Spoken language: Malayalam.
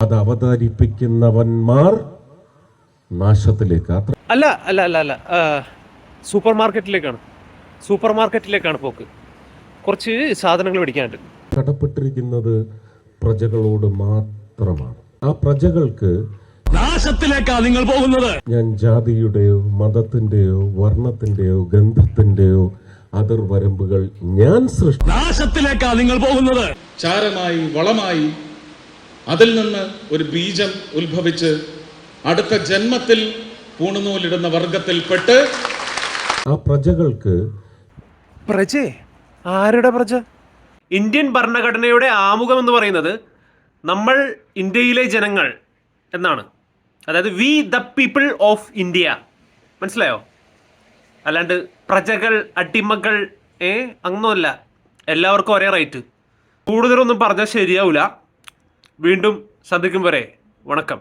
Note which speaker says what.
Speaker 1: അത് അവതരിപ്പിക്കുന്നവന്മാർ നാശത്തിലേക്ക് അത്ര
Speaker 2: അല്ല അല്ല അല്ല അല്ല. സൂപ്പർ മാർക്കറ്റിലേക്കാണ് സൂപ്പർ മാർക്കറ്റിലേക്കാണ് പോക്ക്. കുറച്ച് സാധനങ്ങൾ മേടിക്കാനുണ്ട്.
Speaker 1: കടപ്പെട്ടിരിക്കുന്നത് പ്രജകളോട് മാത്രമാണ്. ആ പ്രജകൾക്ക്
Speaker 3: നാശത്തിലേക്കാ നിങ്ങൾ പോകുന്നത്.
Speaker 1: ഞാൻ ജാതിയുടെയോ മതത്തിന്റെയോ വർണത്തിന്റെയോ ഗന്ധത്തിന്റെയോ അതിർവരമ്പുകൾ ഞാൻ സൃഷ്ടി
Speaker 3: നാശത്തിലേക്കാ നിങ്ങൾ പോകുന്നത്.
Speaker 4: ചാരമായി വളമായി അതിൽ നിന്ന് ഒരു ബീജം ഉത്ഭവിച്ച് അടുത്ത ജന്മത്തിൽ പൂണുനൂലിടുന്ന വർഗത്തിൽപ്പെട്ട്
Speaker 1: ആ പ്രജകൾക്ക്
Speaker 2: പ്രജേ ആരുടെ പ്രജ? ഇന്ത്യൻ ഭരണഘടനയുടെ ആമുഖം എന്ന് പറയുന്നത് നമ്മൾ ഇന്ത്യയിലെ ജനങ്ങൾ എന്നാണ്. അതായത് we the people of India മനസ്സിലായോ? അല്ലാണ്ട് പ്രജകൾ അടിമകൾ ഏ അങ്ങനല്ല എല്ലാവർക്കും ഒരേ റൈറ്റ് കൂടുതലൊന്നും പറഞ്ഞാൽ ശരിയാവില്ല വീണ്ടും സന്ധിക്കും വരെ. വണക്കം.